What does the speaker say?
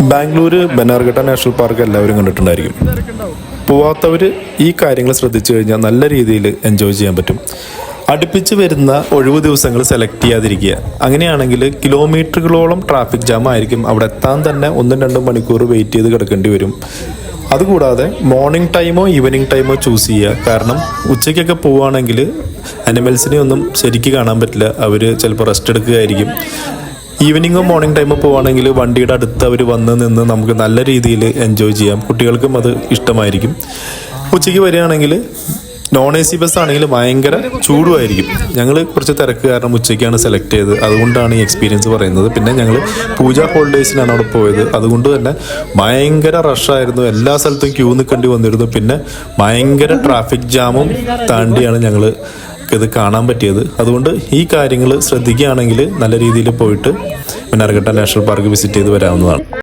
Bangalore Bannerghatta national park എല്ലാവരും കണ്ടിട്ടുണ്ടായിരിക്കും. പോവാത്തവർ ഈ കാര്യങ്ങൾ ശ്രദ്ധിച്ചു കഴിഞ്ഞാൽ നല്ല രീതിയിൽ എൻജോയ് ചെയ്യാൻ പറ്റും. അടുപ്പിച്ച് വരുന്ന ഒഴിവ് ദിവസങ്ങൾ സെലക്ട് ചെയ്യാതിരിക്കുക. അങ്ങനെയാണെങ്കിൽ കിലോമീറ്ററുകളോളം ട്രാഫിക് ജാം ആയിരിക്കും. അവിടെ എത്താൻ തന്നെ ഒന്നും രണ്ടും മണിക്കൂർ വെയിറ്റ് ചെയ്ത് കിടക്കേണ്ടി വരും. അതുകൂടാതെ മോർണിംഗ് ടൈമോ ഈവനിങ് ടൈമോ ചൂസ് ചെയ്യുക. കാരണം ഉച്ചയ്ക്കൊക്കെ പോവുകയാണെങ്കിൽ അനിമൽസിനെ ഒന്നും ശരിക്ക് കാണാൻ പറ്റില്ല. അവർ ചിലപ്പോൾ റെസ്റ്റ് എടുക്കുകയായിരിക്കും. ഈവനിങ്ങോ മോർണിംഗ് ടൈമോ പോവുകയാണെങ്കിൽ വണ്ടിയുടെ അടുത്ത് അവർ വന്ന് നിന്ന് നമുക്ക് നല്ല രീതിയിൽ എൻജോയ് ചെയ്യാം. കുട്ടികൾക്കും അത് ഇഷ്ടമായിരിക്കും. ഉച്ചയ്ക്ക് വരികയാണെങ്കിൽ നോൺ എ സി ബസ് ആണെങ്കിൽ ഭയങ്കര ചൂടുമായിരിക്കും. ഞങ്ങൾ കുറച്ച് തിരക്ക് കാരണം ഉച്ചയ്ക്കാണ് സെലക്ട് ചെയ്തത്. അതുകൊണ്ടാണ് ഈ എക്സ്പീരിയൻസ് പറയുന്നത്. പിന്നെ ഞങ്ങൾ പൂജ ഹോളിഡേയ്സിനാണ് അവിടെ പോയത്. അതുകൊണ്ട് തന്നെ ഭയങ്കര റഷായിരുന്നു എല്ലാ സ്ഥലത്തും ക്യൂ നിൽക്കേണ്ടി വന്നിരുന്നു. പിന്നെ ഭയങ്കര ട്രാഫിക് ജാമും താണ്ടിയാണ് ഞങ്ങൾ ഇത് കാണാൻ പറ്റിയത്. അതുകൊണ്ട് ഈ കാര്യങ്ങൾ ശ്രദ്ധിക്കുകയാണെങ്കിൽ നല്ല രീതിയിൽ പോയിട്ട് മിനാർഘട്ട നാഷണൽ പാർക്ക് വിസിറ്റ് ചെയ്ത് വരാവുന്നതാണ്.